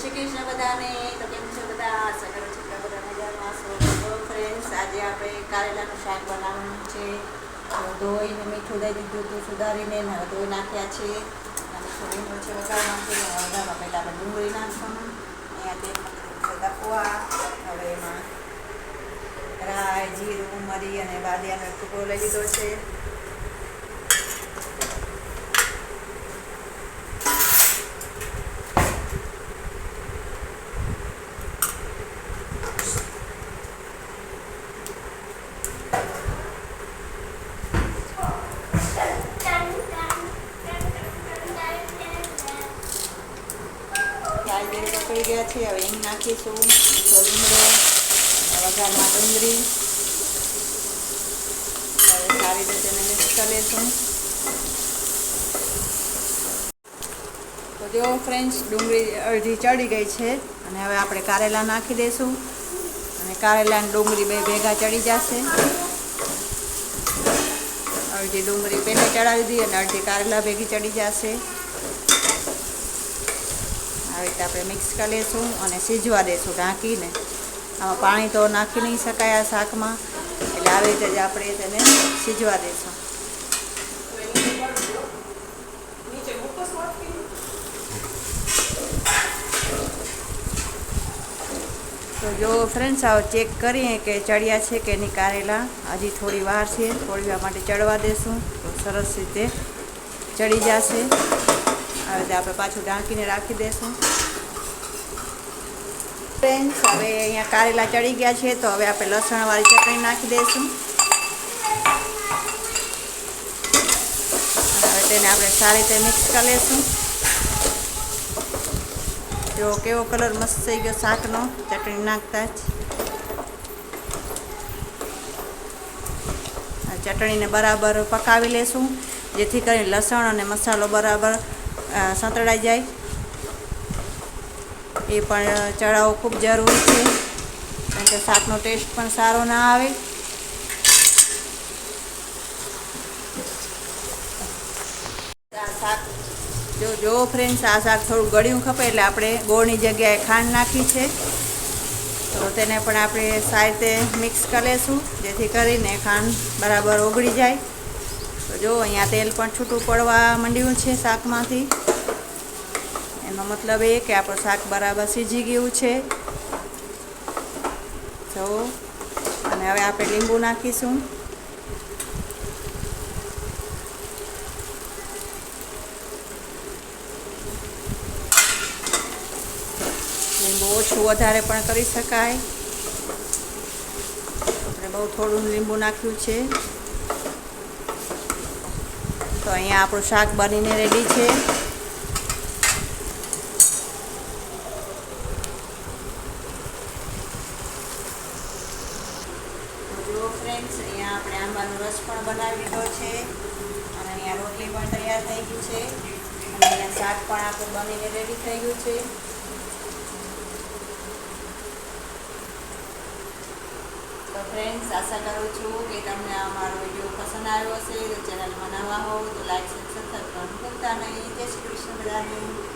શ્રી કૃષ્ણ બધાને. તો કેમ છો બધા? આશા કરું છું કે બધા મજામાં તો ફ્રેન્ડ્સ આજે આપણે કારેલાનું શાક બનાવવાનું છે. ધોઈને મીઠું દઈ દીધું હતું, સુધારીને ધોઈ નાખ્યા છે. અને થોડી મરચી વઘાર નાખી વઘારમાં પહેલાં આપણે ડુંગળી નાખવાનું. અહીંયા તેલ તપવા હવે એમાં રાઈ, જીરું, મરી અને બાદિયાનો ટુકડો લઈ લીધો છે. પકડી ગયા છે. હવે હિંગ નાખીશું. લીમડો, વઘારમાં ડુંગળી. હવે સારી રીતે તેને મિક્સ કરી લઈશું તો જો ફ્રેન્ડ્સ, ડુંગળી અડધી ચડી ગઈ છે અને હવે આપણે કારેલા નાખી દઈશું અને કારેલા ડુંગળી બે ભેગા ચડી જશે. અડધી ડુંગળી પહેલાં ચડાવી દીધી અને અડધી કારેલા ભેગી ચડી જશે. આવી રીતે આપણે મિક્સ કરી લઈશું અને સીજવા દઈશું ઢાંકીને. આમાં પાણી તો નાખી નહીં શકાય આ શાકમાં. એટલે આવી રીતે જ આપણે તેને સીજવા દઈશું. તો જો ફ્રેન્ડ્સ આવો ચેક કરીએ કે ચડ્યા છે કે નહીં કારેલા. હજી થોડી વાર છે, થોડી વાર માટે ચડવા દેશું તો સરસ રીતે ચડી જશે. રીતે આપણે પાછું ઢાંકીને રાખી દઈશું ફ્રેન્ડ્સ હવે અહીંયા કારેલા ચડી ગયા છે તો હવે આપણે લસણવાળી ચટણી નાખી દઈશું હવે તેને આપણે સારી રીતે મિક્સ કરી લઈશું જો કેવો કલર મસ્ત થઈ ગયો શાકનો ચટણી નાખતા જ ચટણીને બરાબર પકાવી લેશું જેથી કરીને લસણ અને મસાલો બરાબર સંતળાઈ જાય. એ પણ ચડાવવો ખૂબ જરૂરી છે. કારણ કે શાકનો ટેસ્ટ પણ સારો ના આવે. શાક, જો જો ફ્રેન્ડ્સ આ શાક થોડું ગળ્યું ખપે એટલે આપણે ગોળની જગ્યાએ ખાંડ નાખી છે. તો તેને પણ આપણે સારી રીતે મિક્સ કરી લઈશું જેથી કરીને ખાંડ બરાબર ઓગળી જાય. તો જો, અહીંયા તેલ પણ છૂટું પડવા માંડ્યું છે શાકમાંથી. એનો મતલબ એ કે આપણું શાક બરાબર સીજી ગયું છે. જો, અને હવે આપણે લીંબુ નાખીશું. લીંબુ ઓછું વધારે પણ કરી શકાય. આપણે બહુ થોડું લીંબુ નાખ્યું છે. તો અહીંયા આપણું શાક બનીને રેડી છે તો જુઓ ફ્રેન્ડ્સ, અહીંયા આપણે આંબાનો રસ પણ બનાવી લીધો છે. અને અહીંયા રોટલી પણ તૈયાર થઈ ગઈ છે. અને અહીંયા શાક પણ આપણું બનીને રેડી થઈ ગયું છે. તો ફ્રેન્ડ્સ, આશા કરું છું કે તમને આ મારો વીડિયો પસંદ આવ્યો હશે. તો ચેનલ બનાવવા હોવ તો લાઈક સબસ્ક્રાઈબ કરવાનું ભૂલતા નહીં. જય શ્રી કૃષ્ણ બધાને.